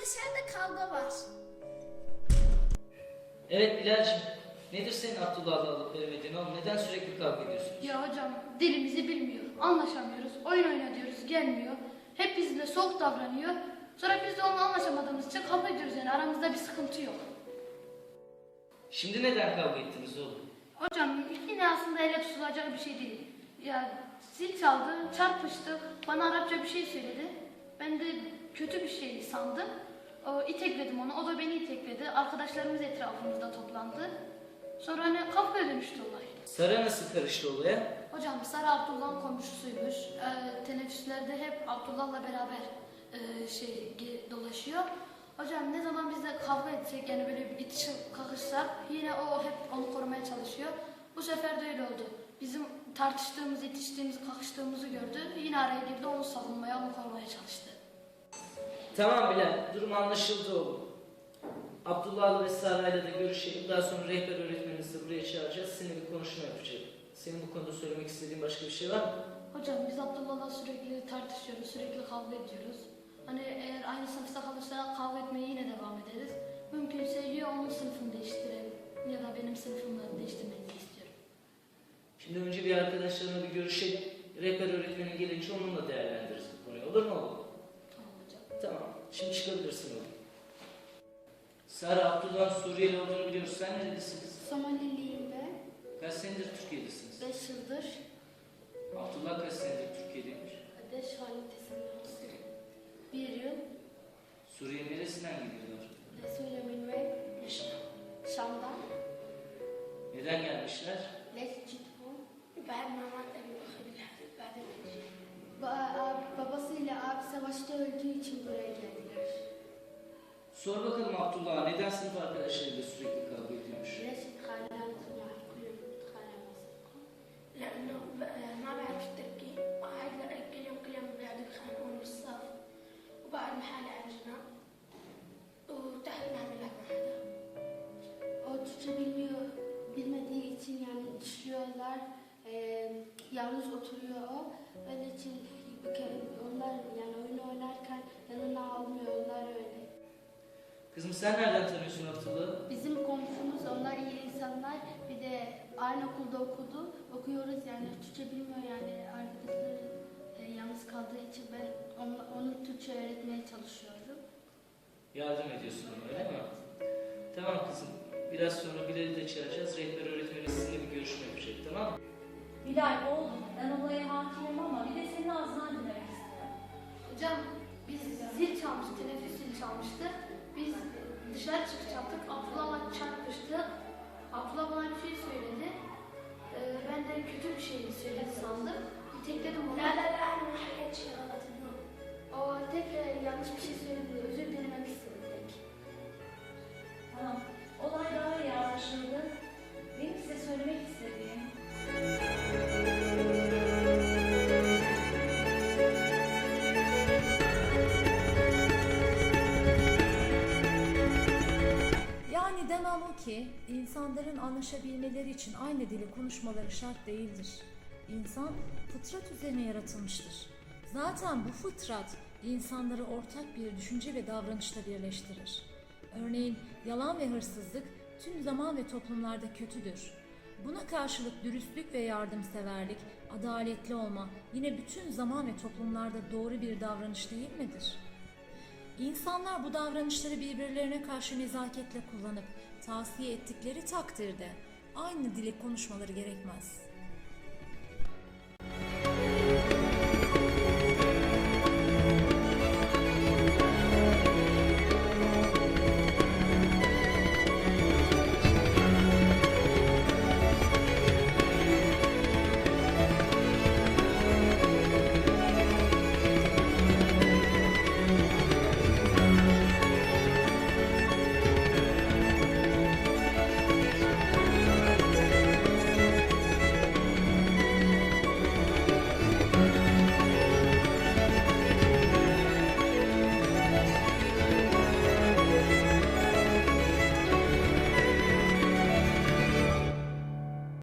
dışarıda kavga var. Evet Bilal'cim. Nedir senin Abdullah'la alıp veremediğin oğlum? Neden sürekli kavga ediyorsunuz? Ya hocam dilimizi bilmiyor, anlaşamıyoruz, oyun oyna diyoruz, gelmiyor. Hep bizimle soğuk davranıyor. Sonra biz de onunla anlaşamadığımız için kavga ediyoruz yani aramızda bir sıkıntı yok. Şimdi neden kavga ettiniz oğlum? Hocam yine aslında elle tutulacak bir şey değil. Ya zil çaldı, çarpıştık, bana Arapça bir şey söyledi. Ben de kötü bir şey sandım. İtekledim onu, o da beni itekledi. Arkadaşlarımız etrafımızda toplandı. Sonra hani kavgaya dönüştü olay. Sara nasıl karıştı olaya? Hocam Sara Abdullah'ın komşusuymuş. Ee, teneffüslerde hep Abdullah'la beraber e, şey ge- dolaşıyor. Hocam ne zaman biz de kavga etsek yani böyle bir itişip kakışsak yine o hep onu korumaya çalışıyor. Bu sefer de öyle oldu. Bizim tartıştığımız, itiştiğimizi, kakıştığımızı gördü. Yine araya girdi onu savunmaya, onu korumaya çalıştı. Tamam Bilal, durum anlaşıldı oğlum. Abdullah'la ve Sara'yla da görüşelim. Daha sonra rehber öğretmenimizi buraya çağıracağız. Seninle bir konuşma yapacağım. Senin bu konuda söylemek istediğin başka bir şey var mı? Hocam biz Abdullah'la sürekli tartışıyoruz, sürekli kavga ediyoruz. Hani eğer aynı sınıfta kalırsa kavga etmeye yine devam ederiz. Mümkünse ya onun sınıfını değiştirelim ya da benim sınıfımı değiştirmenizi istiyorum. Şimdi önce bir arkadaşlarımla bir görüşelim. Rehber öğretmenin gelince onunla değerlendiririz bu konuyu. Olur mu oğlum? Şimdi çıkabilirsin oğlum. Sara Abdullah Suriyeli olduğunu biliyoruz. Sen nerelisiniz? Somaliliyim ben. Kaç senedir Türkiye'desiniz? Beş yıldır. Abdullah kaç senedir Türkiye'deymiş? Beş halitesindir. Bir yıl. Suriye neresinden gidiyorlar? Resulü Minve. Şam'dan. Neden gelmişler? Mescid bu. Ben mamatla bir Babasıyla abi savaşta öldüğü için buraya geldi. Sor bakalım Abdullah neden sınıf arkadaşlarıyla sürekli kavga ediyormuş? ليش تخانقت مع كلهم تخانق لأنه ما بعرف التركي وقاعد كل يوم كل يوم بيقعدوا يخانقون بالصف وبقعد لحالي على الجنب وتحت ما عم يلعب مع حدا O Türkçe bilmiyor, bilmediği için yani düşüyorlar, eee, yalnız oturuyor o. Öyle için bir kere onlar yani Kızım sen nereden tanıyorsun Abdullah'ı? Bizim komşumuz onlar iyi insanlar. Bir de aynı okulda okudu. Okuyoruz yani Türkçe bilmiyor yani arkadaşları e, yalnız kaldığı için ben onu, onu Türkçe öğretmeye çalışıyorum. Yardım ediyorsun ona öyle mi? Tamam kızım. Biraz sonra Bilal'i de çağıracağız. Rehber öğretmeni sizinle bir görüşme yapacak tamam mı? Bilal oğlum ben olaya hakimim ama bir de senin ağzından dinlemek istiyorum. Hocam biz zil çalmıştık, teneffüs zil çalmıştı. Biz dışarı çıkacaktık. Abdullah bana çarpıştı. Abdullah bana bir şey söyledi. Ee, ben de kötü bir şey söyledi sandım. Bir tekledim onu. O tekrar yanlış bir şey söyledi. Özür dilemek istedim. Tamam. Demem o ki insanların anlaşabilmeleri için aynı dili konuşmaları şart değildir. İnsan fıtrat üzerine yaratılmıştır. Zaten bu fıtrat insanları ortak bir düşünce ve davranışta birleştirir. Örneğin yalan ve hırsızlık tüm zaman ve toplumlarda kötüdür. Buna karşılık dürüstlük ve yardımseverlik, adaletli olma yine bütün zaman ve toplumlarda doğru bir davranış değil midir? İnsanlar bu davranışları birbirlerine karşı nezaketle kullanıp tavsiye ettikleri takdirde aynı dili konuşmaları gerekmez.